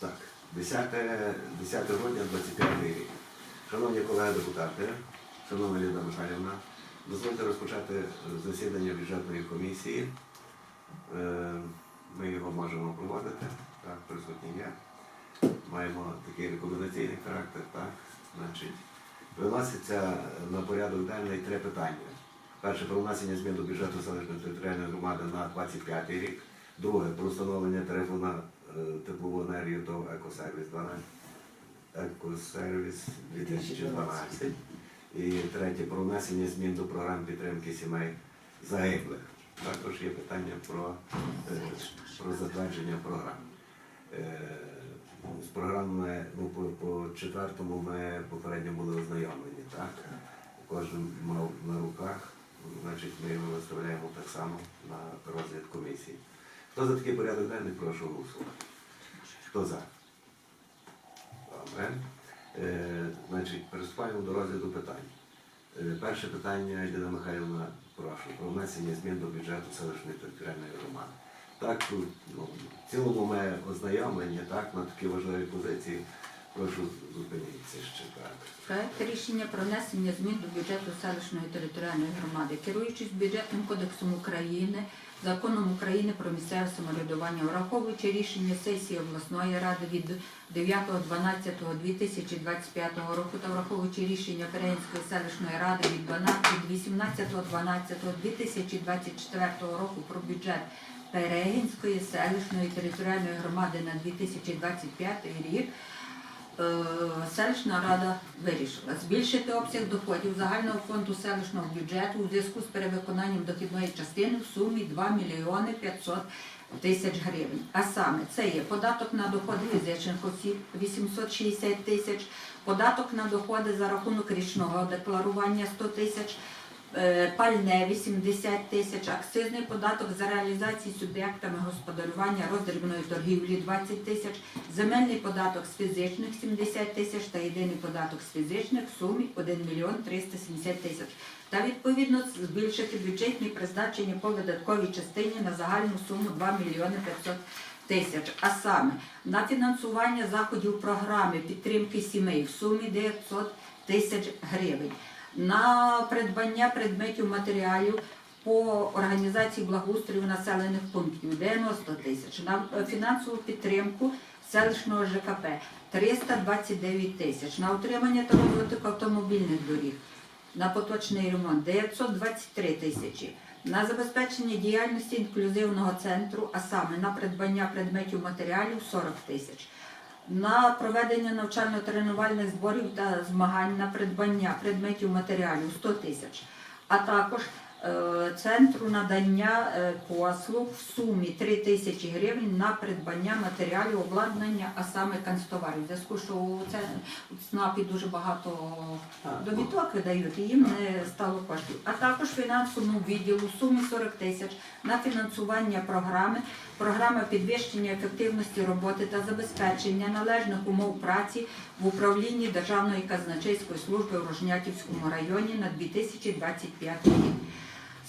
Так, 10, 10 грудня 25 рік. Шановні колеги депутати, шановна Ліда Михайлівна, дозвольте розпочати засідання бюджетної комісії. Е, Ми його можемо проводити. Так, присутні є. Маємо такий рекомендаційний характер, так. Значить, виноситься на порядок денний три питання. Перше про внесення змін до бюджету селищної територіальної громади на 25 рік. Друге про встановлення тарифу на е, теплову енергію екосервіс 12. Екосервіс 2012. І третє про внесення змін до програм підтримки сімей загиблих. Також є питання про, е, про затвердження програм. Е, З програмами ну, по, по четвертому ми попередньо були ознайомлені, так? Кожен мав на руках, значить ми його виставляємо так само на розгляд комісії. Хто за такий порядок денний, прошу голосувати. Хто за? Добре. Е, значить, приступаємо до розгляду питань. Е, перше питання, Єдина Михайловна, прошу, про внесення змін до бюджету селищної територіальної громади. Так, тут, ну, в цілому ми ознайомлені, так, на такі важливі позиції. Прошу зупинитися ще так. Проект рішення про внесення змін до бюджету селищної територіальної громади, керуючись бюджетним кодексом України, законом України про місцеве самоврядування, враховуючи рішення сесії обласної ради від 9.12.2025 року та враховуючи рішення Переїнської селищної ради від 18.12.2024 року про бюджет Перегінської селищної територіальної громади на 2025 рік. Е, Селищна рада вирішила збільшити обсяг доходів загального фонду селищного бюджету у зв'язку з перевиконанням дохідної частини в сумі 2 мільйони 500 тисяч гривень. А саме це є податок на доходи фізичних осіб 860 тисяч, податок на доходи за рахунок річного декларування 100 тисяч, пальне 80 тисяч, акцизний податок за реалізацію суб'єктами господарювання роздрібної торгівлі 20 тисяч, земельний податок з фізичних 70 тисяч та єдиний податок з фізичних в сумі 1 мільйон 370 тисяч. Та відповідно збільшити бюджетні призначення по видатковій частині на загальну суму 2 мільйони 500 тисяч. А саме на фінансування заходів програми підтримки сімей в сумі 900 тисяч гривень на придбання предметів матеріалів по організації благоустрою населених пунктів. 90 тисяч, на е, фінансову підтримку селищного ЖКП. 329 тисяч, на утримання та розвиток автомобільних доріг, на поточний ремонт. 923 тисячі. На забезпечення діяльності інклюзивного центру, а саме на придбання предметів матеріалів 40 тисяч на проведення навчально-тренувальних зборів та змагань на придбання предметів матеріалів 100 тисяч, а також центру надання е, послуг в сумі 3 тисячі гривень на придбання матеріалів обладнання, а саме канцтоварів. Зв'язку, що у ЦНАПі дуже багато довідок видають, і їм не стало коштів. А також фінансовому відділу в сумі 40 тисяч на фінансування програми, програма підвищення ефективності роботи та забезпечення належних умов праці в управлінні Державної казначейської служби в Рожнятівському районі на 2025 рік.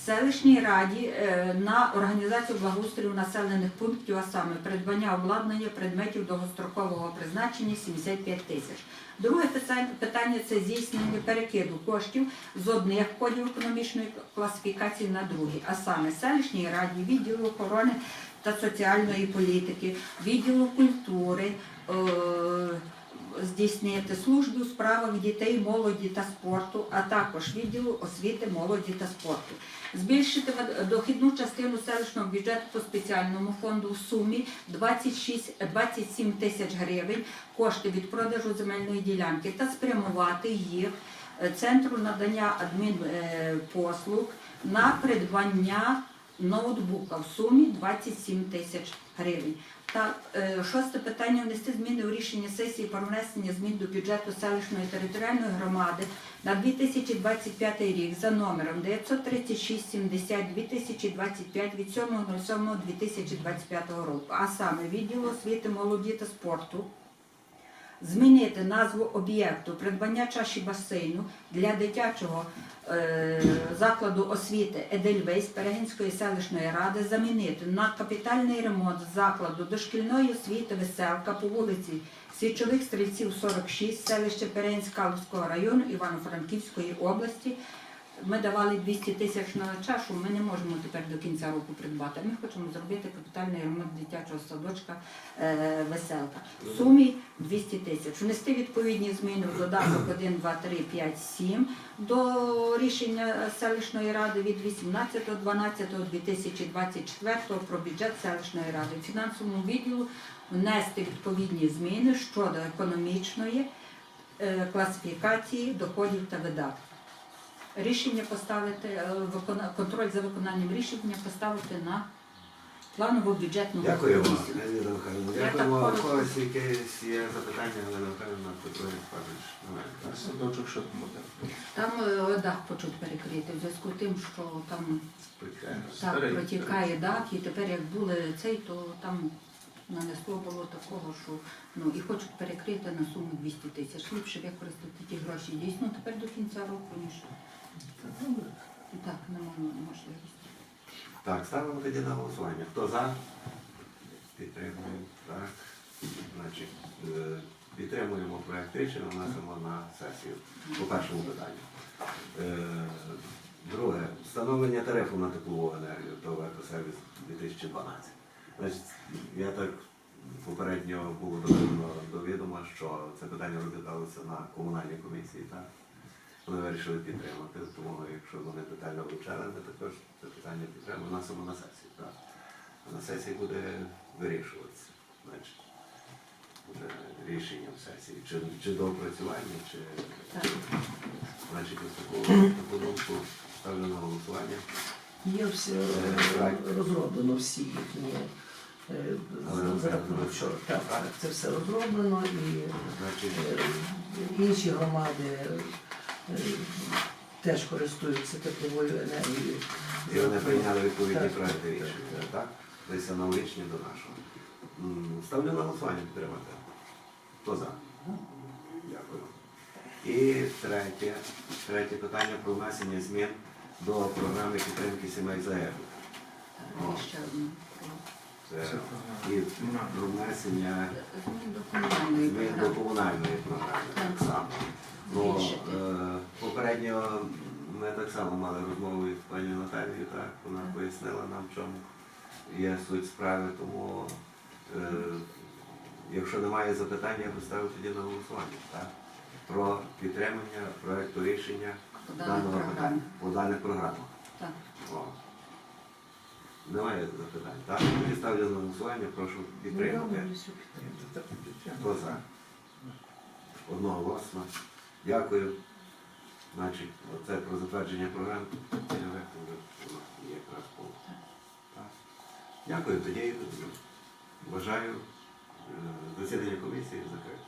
Селищній раді е, на організацію благоустрою населених пунктів, а саме придбання обладнання предметів довгострокового призначення 75 тисяч. Друге питання це здійснення перекиду коштів з одних кодів економічної класифікації на другі, а саме селищній раді, відділу охорони та соціальної політики, відділу культури. Е, Здійснити службу у справах дітей, молоді та спорту, а також відділу освіти, молоді та спорту. Збільшити дохідну частину селищного бюджету по спеціальному фонду в сумі 26, 27 тисяч гривень кошти від продажу земельної ділянки та спрямувати їх е, центру надання адмінпослуг на придбання ноутбука в сумі 27 тисяч гривень. Та е, шосте питання внести зміни у рішення сесії про внесення змін до бюджету селищної територіальної громади на 2025 рік за номером 936 70 2025 від 7.07.2025 року, а саме відділу освіти, молоді та спорту змінити назву об'єкту придбання чаші басейну для дитячого е, закладу освіти Едельвейс Перегінської селищної ради замінити на капітальний ремонт закладу дошкільної освіти Веселка по вулиці Січових стрільців 46, селище Перегінськ Калузького району Івано-Франківської області. Ми давали 200 тисяч на чашу, ми не можемо тепер до кінця року придбати. Ми хочемо зробити капітальний ремонт дитячого садочка е, Веселка. В сумі 200 тисяч. Внести відповідні зміни в додаток 1, 2, 3, 5, 7 до рішення селищної ради від 18.12.2024 про бюджет селищної ради. В фінансовому відділу внести відповідні зміни щодо економічної е, класифікації доходів та видатків. Рішення поставити, е, викона- контроль за виконанням рішення поставити на планову бюджетну Дякую вам, комісію. Леоніда Михайловна. Я У коротко. когось якесь є запитання, Галина Михайловна, Петро Павлович. Немає. Садочок що там буде? Там е, дах почуть перекрити в зв'язку з тим, що там Прекрасно. так Старий. протікає дах, і тепер як були цей, то там нанесло було такого, що ну і хочуть перекрити на суму 200 тисяч. Ліпше використати ті гроші дійсно тепер до кінця року, ніж так немає можливості. Так, ставимо тоді на голосування. Хто за? Підтримуємо. Так. Значить, е, підтримуємо проект рішення, вносимо на сесію по першому питанню. Е, Друге, встановлення тарифу на теплову енергію до екосервіс 2012. Значить, я так попередньо було доведено до відома, що це питання розглядалося на комунальній комісії, так? Вони вирішили підтримати, тому якщо вони детально вивчали, ми також це питання підтримуємо, вносимо на сесію. Так? А на сесії буде вирішуватися. Значить, буде рішенням сесії, чи, чи до опрацювання, чи значить ось таку, таку думку ставлю на голосування. Є все розроблено всі їхні е, Але за- за рахунок це- чого. Так, так, це все розроблено і Значить, е, інші громади е, теж користуються тепловою енергією. і вони прийняли відповідні Так, проекти так, рішення, так. так? Десь аналогічні до нашого. М, Ставлю на голосування підтримати. Хто за? Дякую. І третє, третє питання про внесення змін до програми підтримки сімей загиблих. Так, ще одне. Це Це і про внесення Змін до комунальної змін до програми. комунальної програми Ну, Збільшити. е, попередньо ми так само мали розмову із пані Наталією, так, вона пояснила нам, в чому є суть справи, тому е, якщо немає запитань, я поставив тоді на голосування, так? Про підтримання проекту рішення По даних даного програмах. питання по даних програмах. Так. О. Немає запитань, так? Тоді ставлю на голосування, прошу підтримати. Хто за? Одноголосно. Дякую. Значить, оце про затвердження програм. Дякую. Тоді вважаю е, засідання комісії закрите.